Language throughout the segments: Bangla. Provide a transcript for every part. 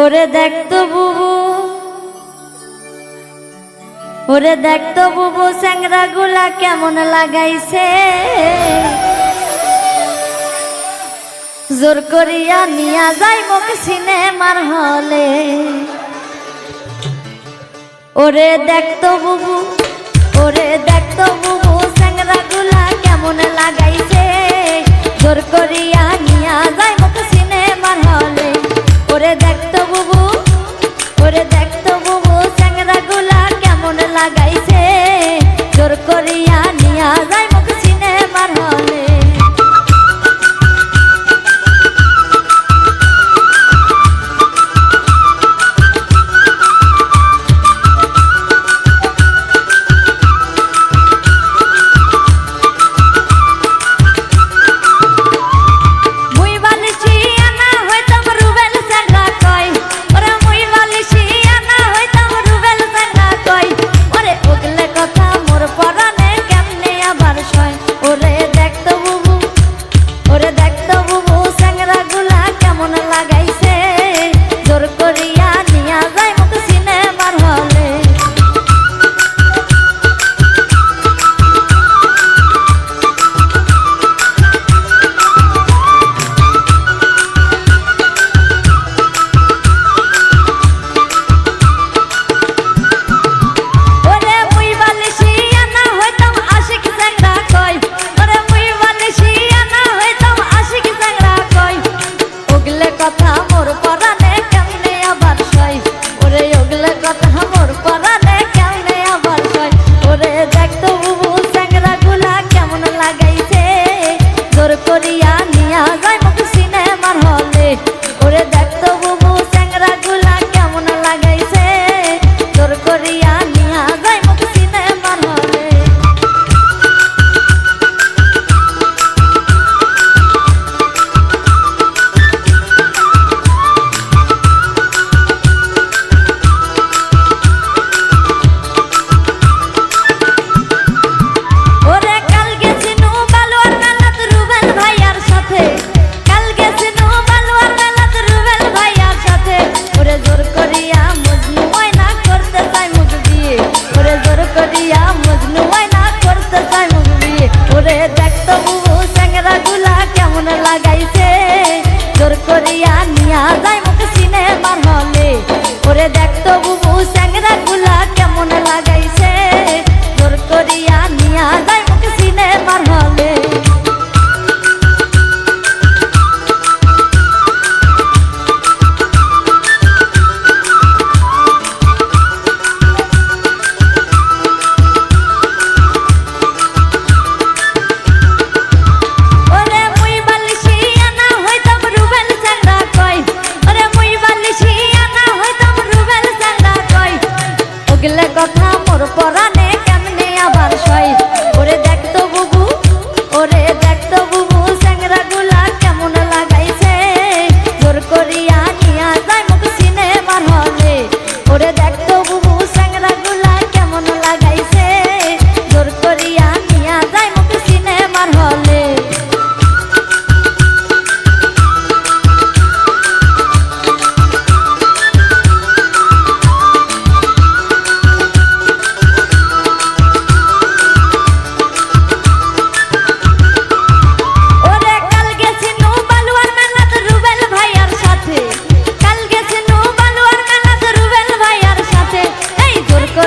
ওরে দেখতো বুবু, ওরে দেখতো বুবু স্যাংরা গুলা কেমন লাগাইছে। জোর করিয়া নিয়া যাই মুখ সিনেমার হলে। ওরে দেখতো বুবু, ওরে দেখতো বুবু স্যাংরা গুলা কেমন লাগাইছে। জোর করিয়া করিয়া নিয়া যায় মুখ সিনেমার হলে। ওরে দেখতো বুবু স্যাংরা গুলা কেমন লাগাইছে। জোর করিয়া নিয়া বলে কথা মোর পরাণে কেমনে আবার সয়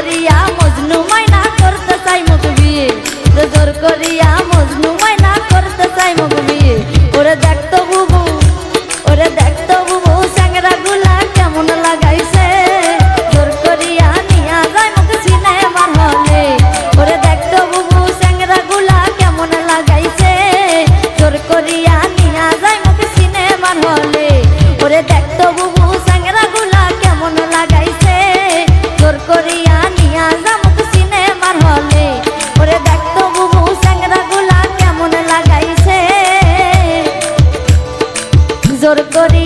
করিয়া সুন্দর করে